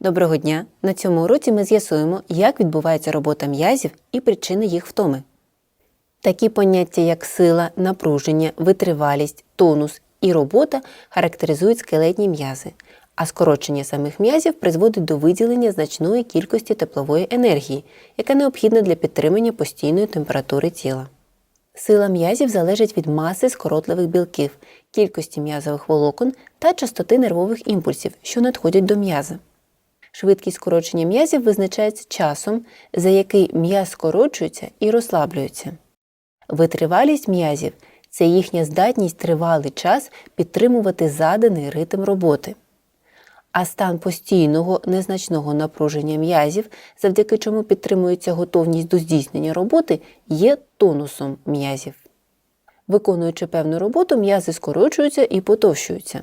Доброго дня! На цьому уроці ми з'ясуємо, як відбувається робота м'язів і причини їх втоми. Такі поняття, як сила, напруження, витривалість, тонус і робота характеризують скелетні м'язи, а скорочення самих м'язів призводить до виділення значної кількості теплової енергії, яка необхідна для підтримання постійної температури тіла. Сила м'язів залежить від маси скоротливих білків, кількості м'язових волокон та частоти нервових імпульсів, що надходять до м'яза. Швидкість скорочення м'язів визначається часом, за який м'яз скорочується і розслаблюється. Витривалість м'язів це їхня здатність тривалий час підтримувати заданий ритм роботи. А стан постійного незначного напруження м'язів, завдяки чому підтримується готовність до здійснення роботи, є тонусом м'язів. Виконуючи певну роботу, м'язи скорочуються і потовщуються.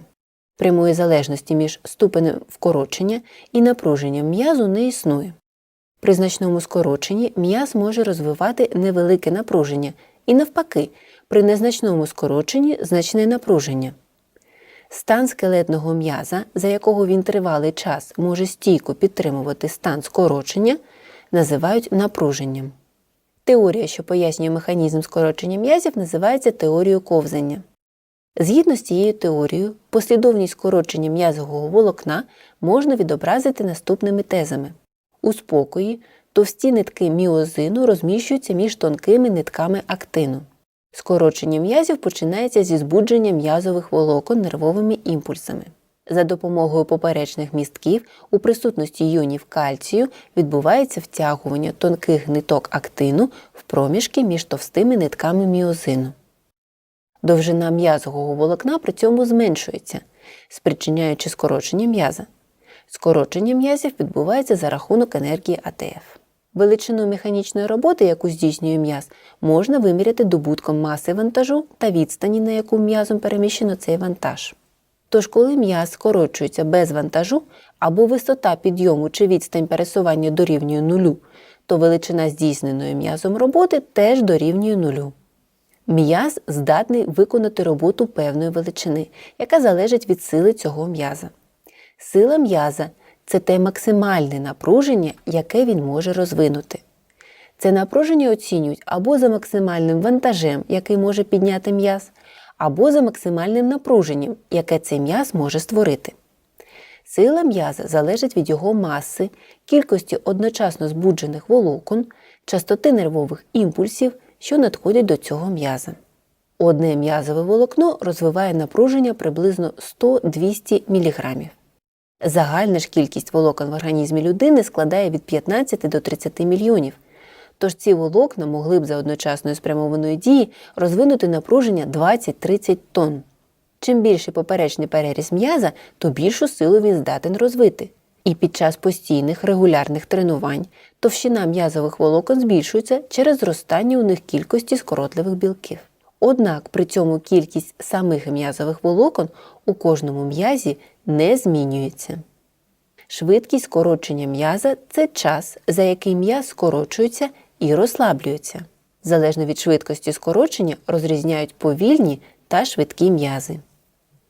Прямої залежності між ступенем вкорочення і напруженням м'язу не існує. При значному скороченні м'яз може розвивати невелике напруження, і навпаки, при незначному скороченні значне напруження. Стан скелетного м'яза, за якого він тривалий час може стійко підтримувати стан скорочення, називають напруженням. Теорія, що пояснює механізм скорочення м'язів, називається теорією ковзання. Згідно з цією теорією, послідовність скорочення м'язового волокна можна відобразити наступними тезами. У спокої товсті нитки міозину розміщуються між тонкими нитками актину. Скорочення м'язів починається зі збудження м'язових волокон нервовими імпульсами. За допомогою поперечних містків у присутності іонів кальцію відбувається втягування тонких ниток актину в проміжки між товстими нитками міозину. Довжина м'язового волокна при цьому зменшується, спричиняючи скорочення м'яза. Скорочення м'язів відбувається за рахунок енергії АТФ. Величину механічної роботи, яку здійснює м'яз, можна виміряти добутком маси вантажу та відстані, на яку м'язом переміщено цей вантаж. Тож, коли м'яз скорочується без вантажу або висота підйому чи відстань пересування дорівнює нулю, то величина здійсненої м'язом роботи теж дорівнює нулю. М'яз здатний виконати роботу певної величини, яка залежить від сили цього м'яза. Сила м'яза це те максимальне напруження, яке він може розвинути. Це напруження оцінюють або за максимальним вантажем, який може підняти м'яз, або за максимальним напруженням, яке цей м'яз може створити. Сила м'яза залежить від його маси, кількості одночасно збуджених волокон, частоти нервових імпульсів, що надходять до цього м'яза. Одне м'язове волокно розвиває напруження приблизно 100-200 мг. Загальна ж кількість волокон в організмі людини складає від 15 до 30 мільйонів. Тож ці волокна могли б за одночасної спрямованої дії розвинути напруження 20-30 тонн. Чим більший поперечний переріз м'яза, то більшу силу він здатен розвити. І під час постійних регулярних тренувань товщина м'язових волокон збільшується через зростання у них кількості скоротливих білків. Однак при цьому кількість самих м'язових волокон у кожному м'язі не змінюється. Швидкість скорочення м'яза це час, за який м'яз скорочується і розслаблюється. Залежно від швидкості скорочення розрізняють повільні та швидкі м'язи.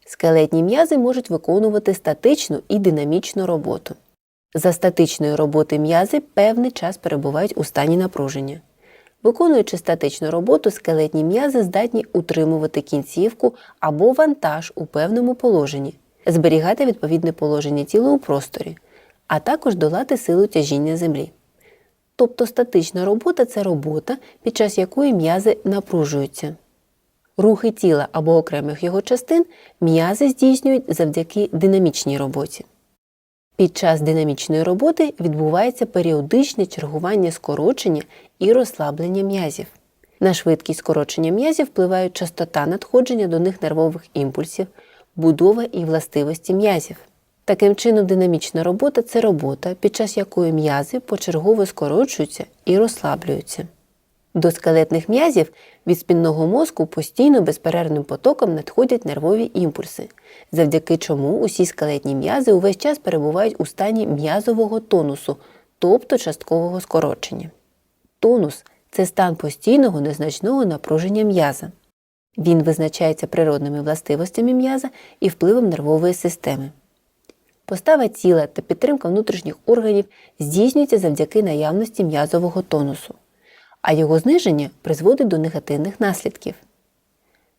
Скелетні м'язи можуть виконувати статичну і динамічну роботу. За статичної роботи м'язи певний час перебувають у стані напруження. Виконуючи статичну роботу, скелетні м'язи здатні утримувати кінцівку або вантаж у певному положенні, зберігати відповідне положення тіла у просторі, а також долати силу тяжіння землі. Тобто статична робота це робота, під час якої м'язи напружуються. Рухи тіла або окремих його частин м'язи здійснюють завдяки динамічній роботі. Під час динамічної роботи відбувається періодичне чергування скорочення і розслаблення м'язів. На швидкість скорочення м'язів впливають частота надходження до них нервових імпульсів, будова і властивості м'язів. Таким чином, динамічна робота це робота, під час якої м'язи почергово скорочуються і розслаблюються. До скелетних м'язів від спінного мозку постійно безперервним потоком надходять нервові імпульси, завдяки чому усі скелетні м'язи увесь час перебувають у стані м'язового тонусу, тобто часткового скорочення. Тонус це стан постійного незначного напруження м'яза. Він визначається природними властивостями м'яза і впливом нервової системи. Постава тіла та підтримка внутрішніх органів здійснюється завдяки наявності м'язового тонусу, а його зниження призводить до негативних наслідків.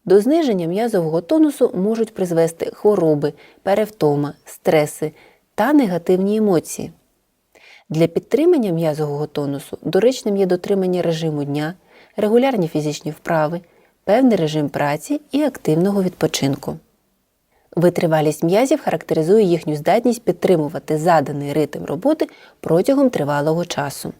До зниження м'язового тонусу можуть призвести хвороби, перевтома, стреси та негативні емоції. Для підтримання м'язового тонусу доречним є дотримання режиму дня, регулярні фізичні вправи, певний режим праці і активного відпочинку. Витривалість м'язів характеризує їхню здатність підтримувати заданий ритм роботи протягом тривалого часу.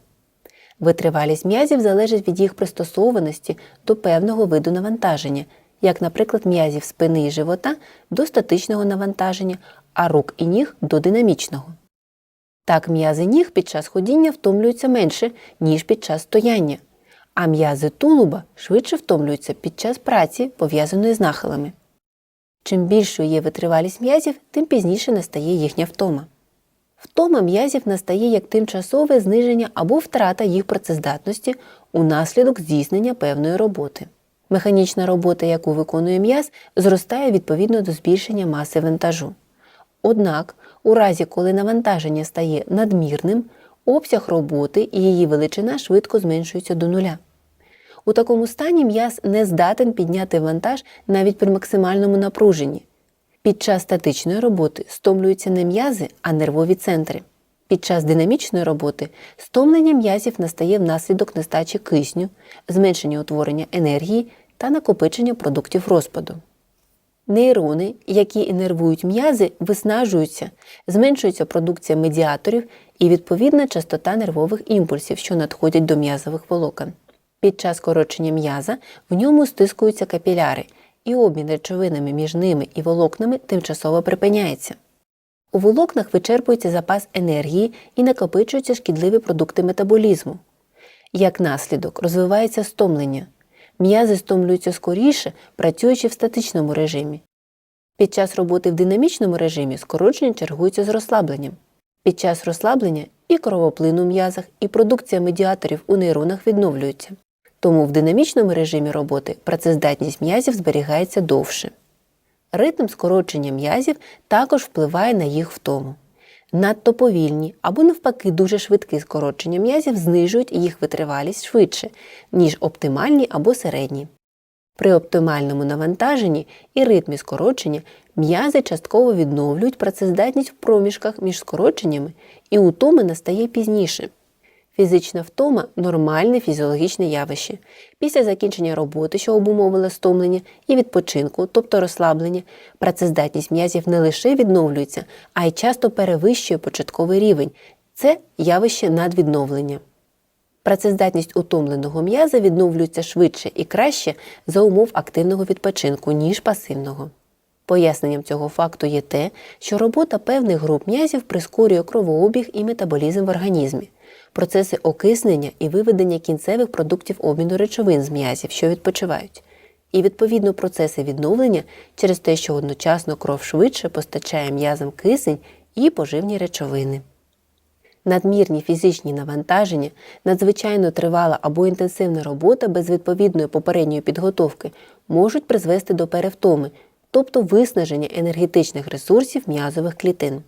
Витривалість м'язів залежить від їх пристосованості до певного виду навантаження, як, наприклад, м'язів спини і живота до статичного навантаження, а рук і ніг до динамічного. Так, м'язи ніг під час ходіння втомлюються менше, ніж під час стояння, а м'язи тулуба швидше втомлюються під час праці, пов'язаної з нахилами. Чим більшою є витривалість м'язів, тим пізніше настає їхня втома. Втома м'язів настає як тимчасове зниження або втрата їх працездатності унаслідок здійснення певної роботи. Механічна робота, яку виконує м'яз, зростає відповідно до збільшення маси вантажу. Однак, у разі, коли навантаження стає надмірним, обсяг роботи і її величина швидко зменшуються до нуля. У такому стані м'яз не здатен підняти вантаж навіть при максимальному напруженні. Під час статичної роботи стомлюються не м'язи, а нервові центри. Під час динамічної роботи стомлення м'язів настає внаслідок нестачі кисню, зменшення утворення енергії та накопичення продуктів розпаду. Нейрони, які інервують м'язи, виснажуються, зменшується продукція медіаторів і відповідна частота нервових імпульсів, що надходять до м'язових волокон. Під час скорочення м'яза в ньому стискуються капіляри, і обмін речовинами між ними і волокнами тимчасово припиняється. У волокнах вичерпується запас енергії і накопичуються шкідливі продукти метаболізму. Як наслідок розвивається стомлення. М'язи стомлюються скоріше, працюючи в статичному режимі. Під час роботи в динамічному режимі скорочення чергуються з розслабленням. Під час розслаблення і кровоплин у м'язах, і продукція медіаторів у нейронах відновлюються. Тому в динамічному режимі роботи працездатність м'язів зберігається довше. Ритм скорочення м'язів також впливає на їх втому. Надто повільні або навпаки дуже швидкі скорочення м'язів знижують їх витривалість швидше, ніж оптимальні або середні. При оптимальному навантаженні і ритмі скорочення м'язи частково відновлюють працездатність в проміжках між скороченнями і утоми настає пізніше. Фізична втома нормальне фізіологічне явище. Після закінчення роботи, що обумовила стомлення, і відпочинку, тобто розслаблення, працездатність м'язів не лише відновлюється, а й часто перевищує початковий рівень. Це явище надвідновлення. Працездатність утомленого м'яза відновлюється швидше і краще за умов активного відпочинку, ніж пасивного. Поясненням цього факту є те, що робота певних груп м'язів прискорює кровообіг і метаболізм в організмі, процеси окиснення і виведення кінцевих продуктів обміну речовин з м'язів, що відпочивають, і відповідно процеси відновлення через те, що одночасно кров швидше постачає м'язам кисень і поживні речовини. Надмірні фізичні навантаження, надзвичайно тривала або інтенсивна робота без відповідної попередньої підготовки можуть призвести до перевтоми, тобто виснаження енергетичних ресурсів м'язових клітин.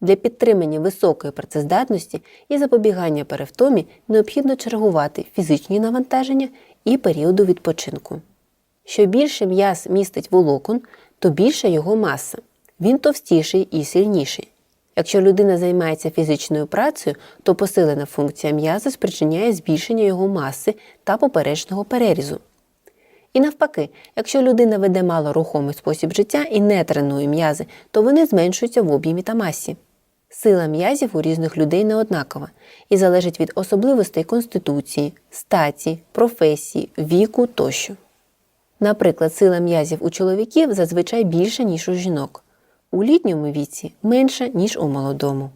Для підтримання високої працездатності і запобігання перевтомі необхідно чергувати фізичні навантаження і періоду відпочинку. Що більше м'яз містить волокон, то більша його маса. Він товстіший і сильніший. Якщо людина займається фізичною працею, то посилена функція м'яза спричиняє збільшення його маси та поперечного перерізу. І навпаки, якщо людина веде малорухомий спосіб життя і не тренує м'язи, то вони зменшуються в об'ємі та масі. Сила м'язів у різних людей не однакова і залежить від особливостей конституції, статі, професії, віку тощо. Наприклад, сила м'язів у чоловіків зазвичай більша, ніж у жінок, у літньому віці менша, ніж у молодому.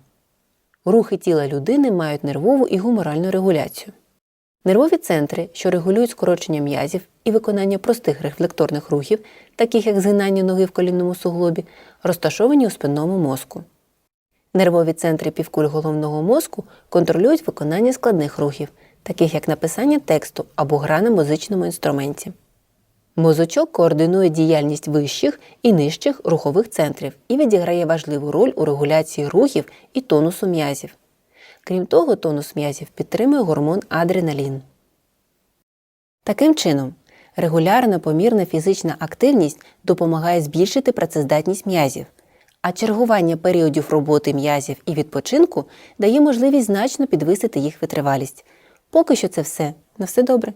Рухи тіла людини мають нервову і гуморальну регуляцію. Нервові центри, що регулюють скорочення м'язів і виконання простих рефлекторних рухів, таких як згинання ноги в колінному суглобі, розташовані у спинному мозку. Нервові центри півкуль головного мозку контролюють виконання складних рухів, таких як написання тексту або гра на музичному інструменті. Мозочок координує діяльність вищих і нижчих рухових центрів і відіграє важливу роль у регуляції рухів і тонусу м'язів. Крім того, тонус м'язів підтримує гормон адреналін. Таким чином, регулярна помірна фізична активність допомагає збільшити працездатність м'язів, а чергування періодів роботи м'язів і відпочинку дає можливість значно підвисити їх витривалість. Поки що це все. На все добре.